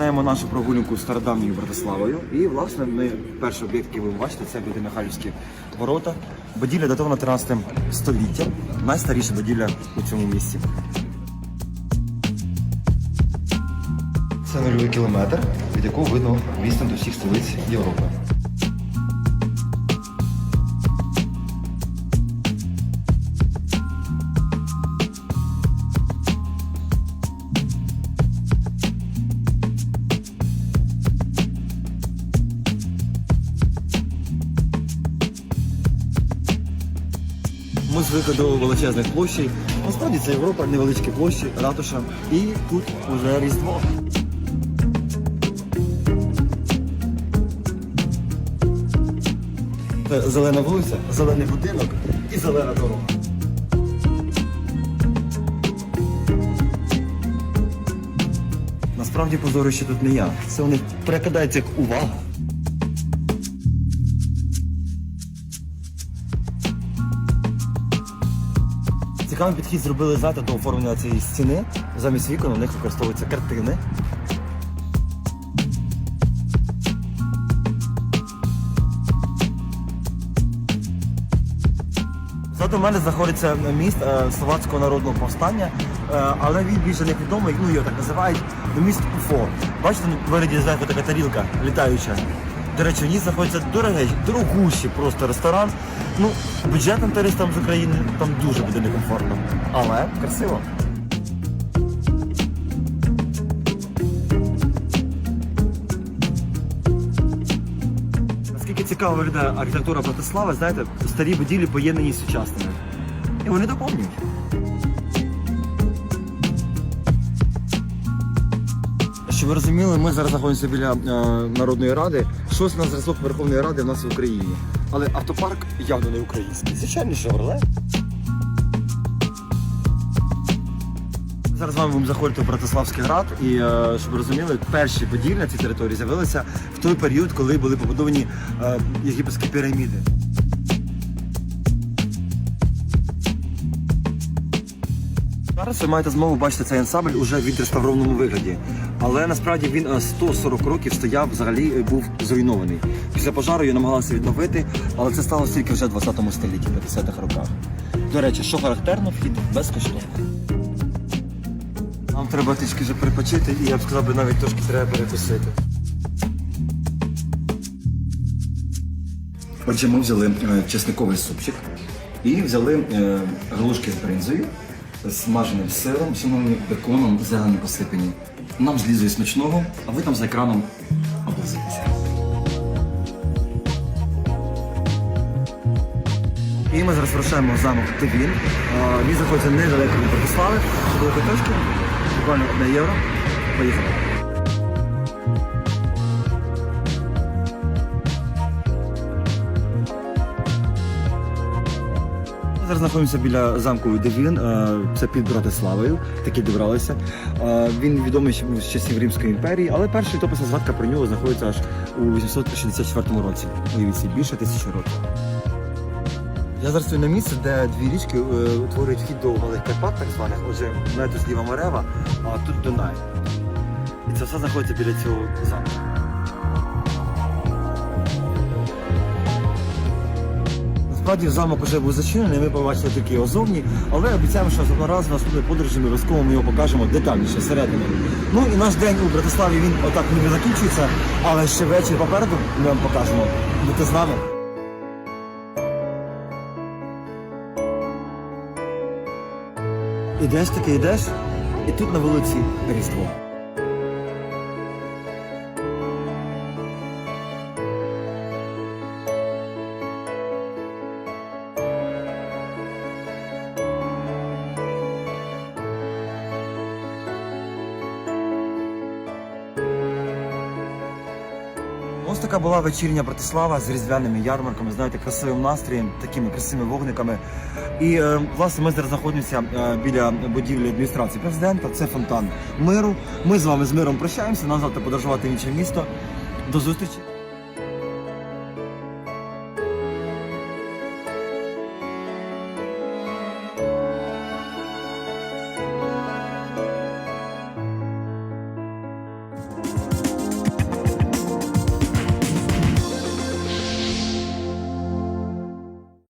розпочинаємо нашу прогулянку стародавньою Братиславою. І, власне, ми перший об'єкт, який ви бачите, це буде Михайлівські ворота. Будівля датована 13 століттям. Найстаріша будівля у цьому місці. Це нульовий кілометр, від якого видно відстань до всіх столиць Європи. Ми звикли до величезних площей. Насправді це Європа, невеличкі площі, ратуша. І тут уже Різдво. Це зелена вулиця, зелений будинок і зелена дорога. Насправді позорище тут не я. Це вони перекидається як увага. Цікавий підхід зробили знаєте, до оформлення цієї стіни. Замість вікон у них використовуються картини. Ззаду мене знаходиться міст е, Словацького народного повстання, е, але він більше не відомий, ну його так називають, міст Уфо. Бачите, вигляді зверху така тарілка літаюча. До речі, в ній знаходиться дорогий, дорогущий просто ресторан. Ну, бюджетним туристам з України там дуже буде некомфортно. Але красиво. Наскільки цікаво виглядає архітектура Братислави, знаєте, старі будівлі поєднані з сучасними. І вони доповнюють. Ви розуміли, ми зараз знаходимося біля е, Народної ради. Щось на зразок Верховної Ради в нас в Україні. Але автопарк явно не український. Звичайно, Шевроле. Зараз з вами будемо заходити в Братиславський град, і е, щоб ви розуміли, перші будівлі на цій території з'явилися в той період, коли були побудовані е, єгипетські піраміди. Зараз ви маєте змогу бачити цей ансамбль уже в відреставрованому вигляді. Але насправді він е, 140 років стояв, взагалі е, був зруйнований. Після пожару його намагалися відновити, але це сталося тільки вже в 20 столітті, в 50-х роках. До речі, що характерно, вхід безкоштовний. Нам треба трішки вже перепочити, і я б сказав, би, навіть трошки треба перекусити. Отже, ми взяли е, чесниковий супчик і взяли е, галушки з бринзою, з смаженим сиром, сумовим беконом, зелені посипані. Нам злізує смачного, а ви там за екраном облизуєтеся. І ми зараз вирушаємо замок Тивін. Він знаходиться недалеко від Братислави, до точки, буквально 1 євро. Поїхали. Зараз знаходимося біля замку Девін, е, це під Братиславою, такі добралися. Е, Він відомий з часів Римської імперії, але перша літописна згадка про нього знаходиться аж у 864 році. Уявіть більше тисячі років. Я зараз стою на місці, де дві річки е, утворюють вхід до Малих Карпат, так званих. Отже, тут зліва Марева, а тут Дунай. І це все знаходиться біля цього замку. Насправді замок вже був зачинений, ми побачили тільки його зовні, але обіцяємо, що одного разу наступної подорожі ми обов'язково ми його покажемо детальніше всередині. Ну і наш день у Братиславі він отак не закінчується, але ще вечір попереду ми вам покажемо. Будьте з нами. Ідеш таки, йдеш, і тут на вулиці Різдво. Ось така була вечірня Братислава з різдвяними ярмарками, знаєте, красивим настроєм, такими красивими вогниками. І е, власне ми зараз знаходимося е, біля будівлі адміністрації президента. Це фонтан миру. Ми з вами з миром прощаємося. Нам завтра подорожувати інше місто. До зустрічі.